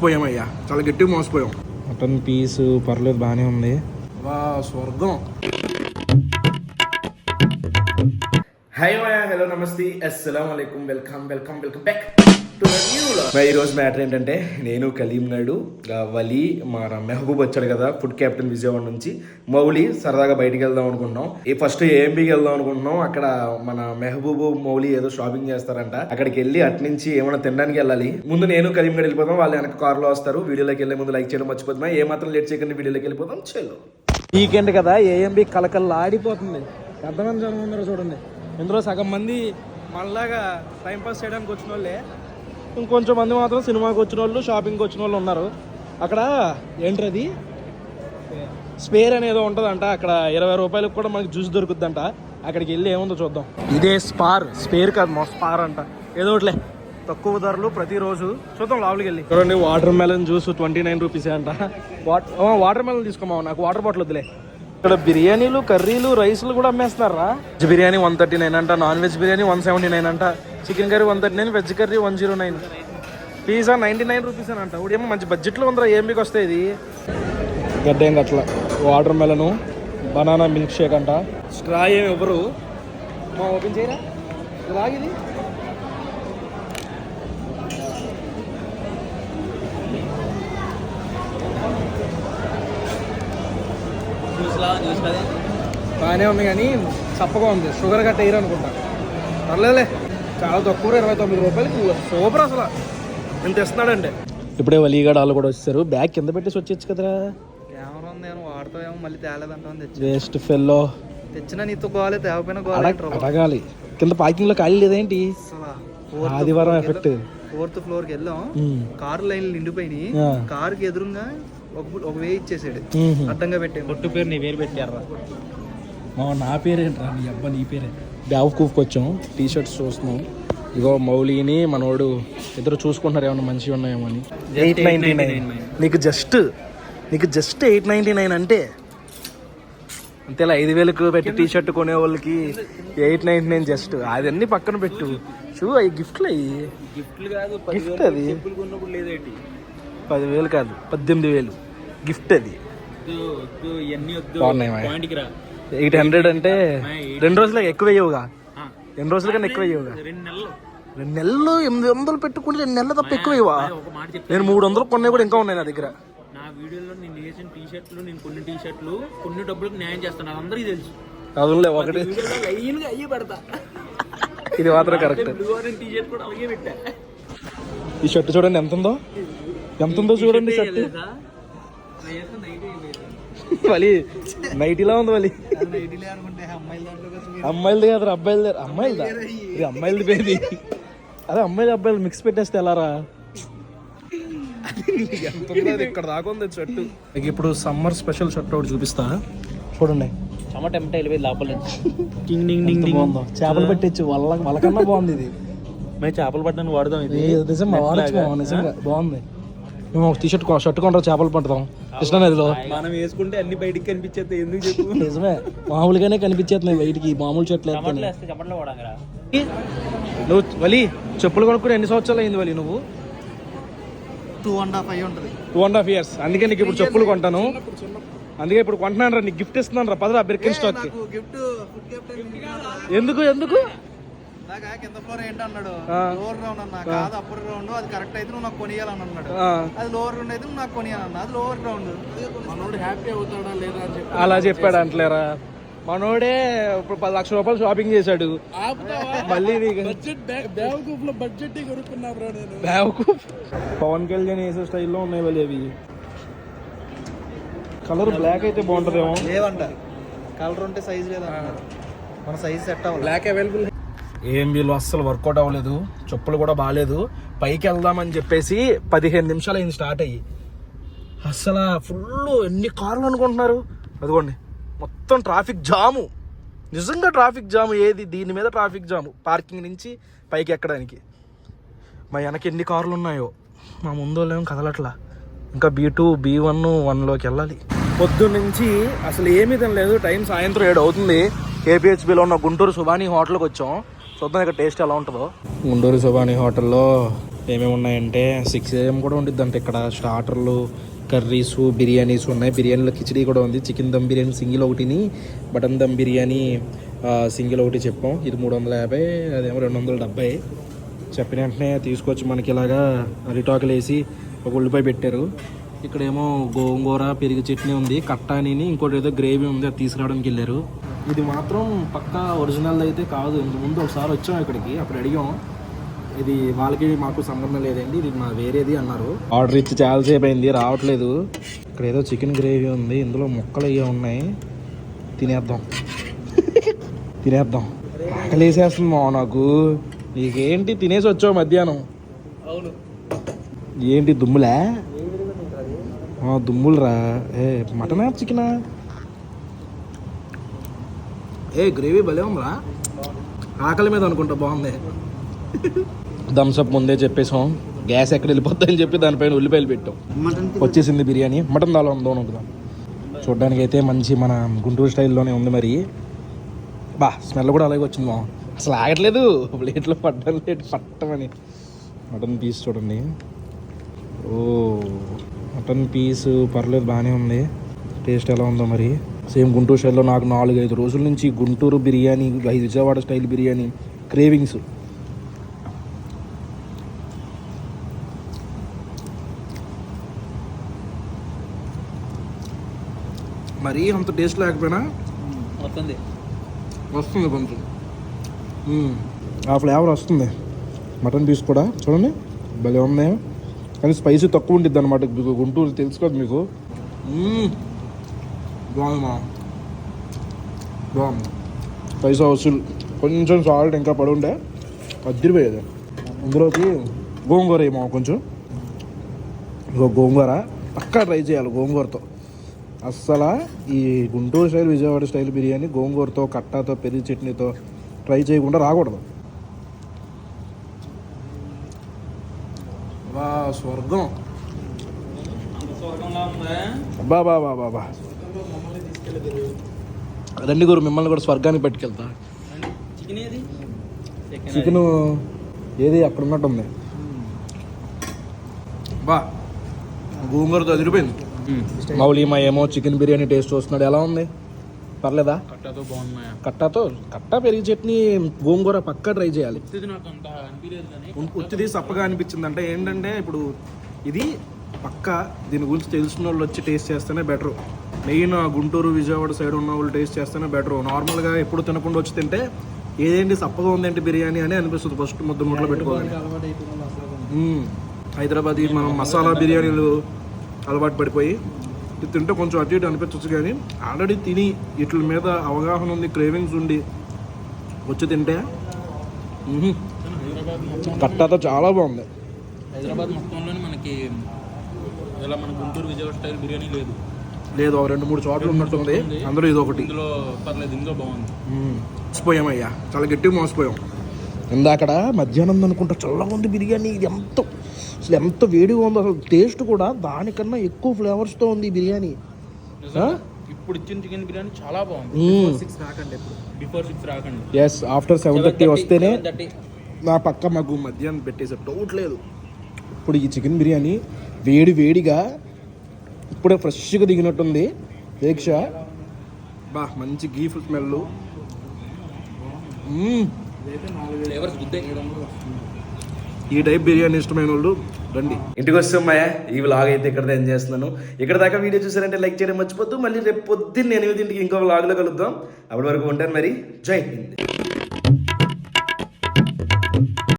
మోసపోయామయ్యా చాలా గట్టిగా మోసపోయాం. Mutton piece పర్లేదు బాగానే ఉంది. వా స్వర్గం. హాయ్ మాయా హలో నమస్తే. అస్సలం welcome welcome welcome back to my ఈ రోజు మ్యాటర్ ఏంటంటే నేను కలీం నాయుడు వలి మన మెహబూబ్ వచ్చాడు కదా ఫుడ్ క్యాప్టెన్ విజయవాడ నుంచి. మౌలి సరదాగా బయటికి వెళ్దాం అనుకుంటున్నాం. ఈ ఫస్ట్ ఏఎంబీకి వెళ్దాం అనుకుంటున్నాం. అక్కడ మన మెహబూబ్ మౌలి ఏదో షాపింగ్ చేస్తారంట. అక్కడికి వెళ్ళి అటు నుంచి ఏమైనా తినడానికి వెళ్ళాలి. ముందు నేను కలీం గడ్ వెళ్ళిపోతాం వాళ్ళు వెనక కార్లో వస్తారు. వీడియోలోకి వెళ్ళే ముందు లైక్ చేయడం మర్చిపోతున్నాం ఏ మాత్రం లేట్ చేయకుండా వీడియోలోకి వెళ్ళిపోతాం చెల్లు వీకెండ్ కదా ఏఎంబి కలకల్లా ఆడిపోతుంది ఎంతమంది జనం ఉన్నారో చూడండి. ఇందులో సగం మంది మనలాగా టైంపాస్ చేయడానికి వచ్చిన వాళ్ళే ఇంకొంచెం మంది మాత్రం సినిమాకి వచ్చిన వాళ్ళు షాపింగ్కి వచ్చిన వాళ్ళు ఉన్నారు. అక్కడ ఏంటది స్పేర్ అనేది ఉంటుందంట. అక్కడ ఇరవై రూపాయలకు కూడా మనకి జ్యూస్ దొరుకుద్దంట. అక్కడికి వెళ్ళి ఏముందో చూద్దాం. ఇదే స్పార్. స్పేర్ కాదు మా స్పార్ అంట. ఏదో ఒకటిలే తక్కువ ధరలు ప్రతిరోజు చూద్దాం లోపలికి వెళ్ళి. చూడండి watermelon juice twenty nine rupees అంట వాటర్ మెలన్ తీసుకోమా నాకు వాటర్ బాటిల్ వద్దులే. ఇక్కడ బిర్యానీలు కర్రీలు రైస్లు కూడా అమ్మేస్తున్నారా? Veg biryani one thirty nine అంట non veg biryani one seventy nine అంట chicken curry one thirty nine veg curry one zero nine. Pizza ninety nine rupees అని అంట. ఇప్పుడు ఏమో మంచి బడ్జెట్లో ఉందిరా ఏం మీకు వస్తాయి ఇది? గడ్డ ఏం అట్లా watermelon banana milkshake అంట. స్ట్రా ఏమి ఇవ్వరు. మా ఓపెన్ చేయరా? ఇది. బాగానే ఉంది కానీ చప్పగా ఉంది. షుగర్ గట్ట వేయరు అనుకుంటా. పర్లేదులే. చాలా తక్కువ ఇరవై తొమ్మిది రూపాయలకి సూపర్ అసలు. ఎంత ఇస్తున్నాడంటే ఇప్పుడే వలీగాడు వాళ్ళు కూడా వచ్చారు బ్యాగ్ కింద పెట్టేసి వచ్చేచ్చు కదరా. కెమెరా ఉంది నేను వాడతావేమో మళ్ళీ తేలేదంటావు తెచ్చి వేస్ట్ ఫెల్లో. తెచ్చినా నీతో గోలే తేకపోయినా గోలే అడగాలి. కింద పార్కింగ్లో ఖాళీ లేదేంటి? ఆదివారం ఎఫెక్ట్. ఫోర్త్ ఫ్లోర్కి వెళ్ళాం. కారు లైన్లు నిండిపోయినాయి. ఆ. కారుకి ఎదురుగా ఒక ఒక వే ఇచ్చేసాడు. అడ్డంగా పొట్టు పేరు నీ పేరు పెట్టారా? నా పేరేంట్రా? నీ అబ్బా నీ పేరే. బ్యావ్ కూఫ్కి వచ్చాం టీ షర్ట్స్ చూస్తున్నాం. ఇగో మౌలిని మనోడు ఇద్దరు చూసుకుంటున్నారు. ఏమన్నా మంచిగా ఉన్నాయేమో అని. ఎయిట్ నైన్టీ నైన్ నీకు జస్ట్ నీకు జస్ట్ ఎయిట్ నైన్టీ నైన్ అంటే అంతేలా ఐదు వేలకు పెట్టి టీ షర్ట్ కొనే వాళ్ళకి ఎయిట్ నైన్టీ నైన్ జస్ట్ అవన్నీ పక్కన పెట్టు. షూ అవి గిఫ్ట్లు అయ్యి. గిఫ్ట్లు కాదు గిఫ్ట్ అది. కొన్నప్పుడు లేదేంటి? పదివేలు కాదు పద్దెనిమిది వేలు. గిఫ్ట్ అది. ఎయిట్ హండ్రెడ్ అంటే రెండు రోజులకు ఎక్కువ వేయవుగా? రెండు రోజుల కన్నా ఎక్కువ వేయవుగా? రెండు నెలలు ఎనిమిది వందలు పెట్టుకుంటే రెండు నెలలు తప్ప ఎక్కువ చెప్పి నేను మూడు వందలు కొన్నాయి కూడా ఇంకా ఉన్నాయి నా దగ్గర. నా వీడియోలో నేను వేసిన టీ షర్ట్లు నేను కొన్ని టీ షర్ట్లు కొన్ని డబ్బులకు న్యాయం చేస్తాను. అది అందరికీ తెలుసు. అవునులే ఒకటి. లైన్గా అయ్యే పెడతా. ఇది మాత్రం కరెక్ట్ టీ షర్ట్ కూడా అలాగే పెట్టా. ఈ షర్ట్ చూడండి ఎంత ఉందో? ఎంత ఉందో చూడండి షర్ట్ మళ్ళీ నైటీలా ఉంది మళ్ళీ అమ్మాయిలది కాదు అబ్బాయిలది అమ్మాయిలదా? ఇది అమ్మాయిలది పేది అదే అమ్మాయిలు అబ్బాయిలు మిక్స్ పెట్టేస్తే ఎలారా? ఇక్కడ దాకా ఉంది షర్టు మీకు ఇప్పుడు సమ్మర్ స్పెషల్ షర్ట్ ఒకటి చూపిస్తా. చూడండి. చెమట టెంపట వెళ్ళిపోయి లోపల డింగ్ డింగ్ చేపలు పెట్టచ్చు. వాళ్ళ వాళ్ళకన్నా బాగుంది ఇది. మేము చేపలు పట్టడానికి వాడదాం ఇది. నిజంగా. బాగుంది. మేము ఒక టీషర్ట్ షర్ట్ కొంటాం చేపలు పడతాం కృష్ణా నదిలో. మనం వేసుకుంటే అన్ని బయటికి కనిపించేది ఎందుకు చెప్పు? నిజమే. మామూలుగానే కనిపించేస్తున్నాయి బయటికి. మామూలు చెట్లు నువ్వు వలి చెప్పులు కొనుక్కుని ఎన్ని సంవత్సరాలు అయింది వలి నువ్వు? టూ అండ్ హాఫ్ అయి ఉంటుంది. టూ అండ్ హాఫ్ ఇయర్స్ అందుకే నీకు ఇప్పుడు చెప్పులు కొంటాను. అందుకే ఇప్పుడు కొంటున్నాను రా నీకు గిఫ్ట్ ఇస్తున్నాను రా పదరా బెర్కిన్ స్టాక్ ఎందుకు ఎందుకు? కింద ఫ్లోర్ ఏంటి అన్నాడు ఆ. లోవర్ రౌండ్ అన్నా. కాదు అప్పర్ రౌండ్ అది కరెక్ట్ అయితే నువ్వు నాకు కొనియాలని అన్నాడు. అది లోవర్ రౌండ్ అయితే నువ్వు నాకు కొనియాలన్నా అది లోవర్ రౌండ్ మనోడు హ్యాపీ అవుతాడా లేదా అని చెప్పి అలా చెప్పాడు అంటలేరా? మనోడే ఇప్పుడు పది లక్షల రూపాయలు షాపింగ్ చేశాడు. మళ్ళీ పవన్ కళ్యాణ్ వేసే స్టైల్లో ఉన్నాయి వాళ్ళు అవి. కలర్ బ్లాక్ అయితే బాగుంటుందేమో. లేవంట. కలర్ ఉంటే సైజ్ లేదా మన సైజ్ సెట్ అవ్వాలి. బ్లాక్ అవైలబుల్ ఏం వీళ్ళు అస్సలు వర్కౌట్ అవ్వలేదు చెప్పులు కూడా బాగాలేదు పైకి వెళ్దామని చెప్పేసి పదిహేను నిమిషాలు అయింది స్టార్ట్ అయ్యి. అస్సలు ఫుల్ ఎన్ని కార్లు అనుకుంటున్నారు? అదిగోండి మొత్తం ట్రాఫిక్ జాము. నిజంగా ట్రాఫిక్ జాము ఏది? దీని మీద ట్రాఫిక్ జాము. పార్కింగ్ నుంచి పైకి ఎక్కడానికి. మా వెనక ఎన్ని కార్లు ఉన్నాయో. మా ముందు వాళ్ళేం కదలట్లా. ఇంకా బీ టూ బీ వన్ వన్లోకి వెళ్ళాలి. పొద్దు నుంచి అసలు ఏమీ తినలేదు. టైం సాయంత్రం ఏడు అవుతుంది. కేపీహెచ్బిలో ఉన్న గుంటూరు సుబానీ హోటల్కి వచ్చాం. చూద్దాం ఇక్కడ టేస్ట్ ఎలా ఉంటుందో. గుండూరు సుబాని హోటల్లో ఏమేమి ఉన్నాయంటే సిక్స్ ఏఎం కూడా ఉండిద్ది అంటే ఇక్కడ. స్టార్టర్లు కర్రీస్ బిర్యానీస్ ఉన్నాయి. బిర్యానీలో కిచడీ కూడా ఉంది. చికెన్ దమ్ బిర్యానీ సింగిల్ ఒకటిని బటన్ దమ్ బిర్యానీ సింగిల్ ఒకటి చెప్పాం. ఇది మూడు వందల యాభై అదేమో రెండు వందల డెబ్బై చెప్పిన వెంటనే తీసుకొచ్చి మనకి ఇలాగా అరిటాకులు వేసి ఒక ఉల్లిపాయ పెట్టారు. ఇక్కడేమో గోంగూర పెరుగు చట్నీ ఉంది. కట్టానీని ఇంకోటి ఏదో గ్రేవీ ఉంది అది తీసుకురావడానికి వెళ్ళారు. ఇది మాత్రం పక్కా ఒరిజినల్ అయితే కాదు. ఇంత ముందు ఒకసారి వచ్చాం ఇక్కడికి అప్పుడు అడిగాం ఇది వాళ్ళకి మాకు సంబంధం లేదండి ఇది మా వేరేది అన్నారు. ఆర్డర్ ఇచ్చి చాలాసేపు అయింది రావట్లేదు. ఇక్కడ ఏదో చికెన్ గ్రేవీ ఉంది ఇందులో ముక్కలు అయ్యే ఉన్నాయి. తినేద్దాం. తినేద్దాం. ఆకలి వేసేస్తుంది మా నాకు. నీకేంటి తినేసి వచ్చావు మధ్యాహ్నం? అవును. ఏంటి దుమ్ములా? ఆ, దుమ్ములురా? ఏ మటనా చికెనా? ఏ గ్రేవీ భలే ఉందిరా. ఆకలి మీద అనుకుంటా బాగుంది. థమ్స్అప్ ముందే చెప్పేసాం గ్యాస్ ఎక్కడ వెళ్ళిపోద్దని చెప్పి దానిపైన ఉల్లిపాయలు పెట్టాం. వచ్చేసింది బిర్యానీ. మటన్ దాలో ఉందో ఉంటుందా చూడ్డానికి అయితే మంచి మన గుంటూరు స్టైల్లోనే ఉంది మరి. బా స్మెల్ కూడా అలాగే వచ్చింది మా అసలు ఆగట్లేదు. ప్లేట్లో పడ్డం లేదు పట్టమని. మటన్ పీస్ చూడండి. ఓ మటన్ పీస్ పర్లేదు బాగానే ఉంది. టేస్ట్ ఎలా ఉందో మరి. సేమ్ గుంటూరు స్టైల్లో నాకు నాలుగు ఐదు రోజుల నుంచి గుంటూరు బిర్యానీ విజయవాడ స్టైల్ బిర్యానీ క్రేవింగ్స్. మరీ అంత టేస్ట్ లేకపోయినా వస్తుంది. వస్తుంది కొంచెం. ఆ ఫ్లేవర్ వస్తుంది. మటన్ పీస్ కూడా చూడండి భలే ఉంది కానీ స్పైసీ తక్కువ ఉంటుంది అనమాట గుంటూరు తెలుసు కదా మీకు. బాగుంది మా బాగుంది పైసా వసూలు కొంచెం సాల్ట్ ఇంకా పడి ఉండే అద్దరిపోయేది ఇందులోకి గోంగూర ఏమో కొంచెం. ఇగో గోంగూర. పక్కా ట్రై చేయాలి గోంగూరతో. అస్సలు ఈ గుంటూరు స్టైల్ విజయవాడ స్టైల్ బిర్యానీ గోంగూరతో కట్టాతో పెరుగు చట్నీతో ట్రై చేయకుండా రాకూడదు. స్వర్గం. స్వర్గంలా ఉందా? అబ్బా బా బా బా బా రండి గురు మిమ్మల్ని కూడా స్వర్గానికి పట్టుకెళ్తా. చికెన్ ఏది? చికెన్ ఏది అక్కడ ఉన్నట్టుంది బా గోంగూరతో అదిరిపోయింది. మౌలి మా ఏమో చికెన్ బిర్యానీ టేస్ట్ వస్తున్నాడు ఎలా ఉంది? పర్లేదా? కట్టతో బాగున్నాయా కట్టాతో? కట్టా పెరిగి చట్నీ గోంగూర పక్కా ట్రై చేయాలి. ఉత్తిది సప్పగా అనిపించింది అంటే ఏంటంటే ఇప్పుడు ఇది పక్క దీని గురించి తెలిసిన వాళ్ళు వచ్చి టేస్ట్ చేస్తేనే better. Main Guntur Vijayawada side ఉన్న వాళ్ళు టేస్ట్ చేస్తేనే బెటర్. నార్మల్గా ఎప్పుడు తినకుండా వచ్చి తింటే ఏదేంటి సప్పగా ఉందేంటి బిర్యానీ అని అనిపిస్తుంది ఫస్ట్ ముద్ద ముట్లో పెట్టుకోవాలి. హైదరాబాద్ మనం మసాలా బిర్యానీలు అలవాటు పడిపోయి ఇది తింటే కొంచెం అటు ఇటు అనిపించవచ్చు కానీ ఆల్రెడీ తిని వీటి మీద అవగాహన ఉంది క్రేవింగ్స్ ఉండి వచ్చి తింటే. కట్టాతో చాలా బాగుంది. హైదరాబాద్ మొత్తంలోనే మనకి ఇలా మన గుంటూరు విజయవాడ స్టైల్ బిర్యానీ లేదు. లేదు ఒక రెండు మూడు చోట్ల ఉన్నట్టుంది. అందులో ఇది ఒకటి. ఇందులో పర్లేదు ఇందులో బాగుంది. మోసపోయామయ్యా. చాలా గట్టిగా మోసపోయాం. ఇందాకడ మధ్యాహ్నం అనుకుంటా చల్లగా ఉంది బిర్యానీ. ఇది ఎంత అసలు ఎంత వేడిగా ఉందో అసలు టేస్ట్ కూడా దానికన్నా ఎక్కువ ఫ్లేవర్స్తో ఉంది ఈ బిర్యానీ. ఇప్పుడు ఇచ్చిన చికెన్ బిర్యానీ చాలా బాగుంది. సిక్స్ రాకండి ఎప్పుడు బిఫోర్ సిక్స్ రాకండి. ఎస్ ఆఫ్టర్ సెవెన్ థర్టీ వస్తేనే 7:30. నా పక్క మాకు మధ్యాహ్నం పెట్టేసారు డౌట్ లేదు. ఇప్పుడు ఈ చికెన్ బిర్యానీ వేడి వేడిగా ఇప్పుడే ఫ్రెష్గా దిగినట్టుంది. దీక్ష. బా మంచి గీ స్మెల్ ఈ టైప్ బిర్యానీ ఇష్టమైన వాళ్ళు రండి. ఇంటికి వస్తామయ్యా ఈ వ్లాగ్ అయితే ఇక్కడ ఎంజాయ్ చేస్తున్నాను. ఇక్కడ దాకా వీడియో చూసారంటే లైక్ చేయడం మర్చిపోద్దు. మళ్ళీ రేపు పొద్దున్న ఎనిమిదింటికి ఇంకో వ్లాగ్లో కలుద్దాం. అప్పటి వరకు ఉంటాను మరి. జై హింద్.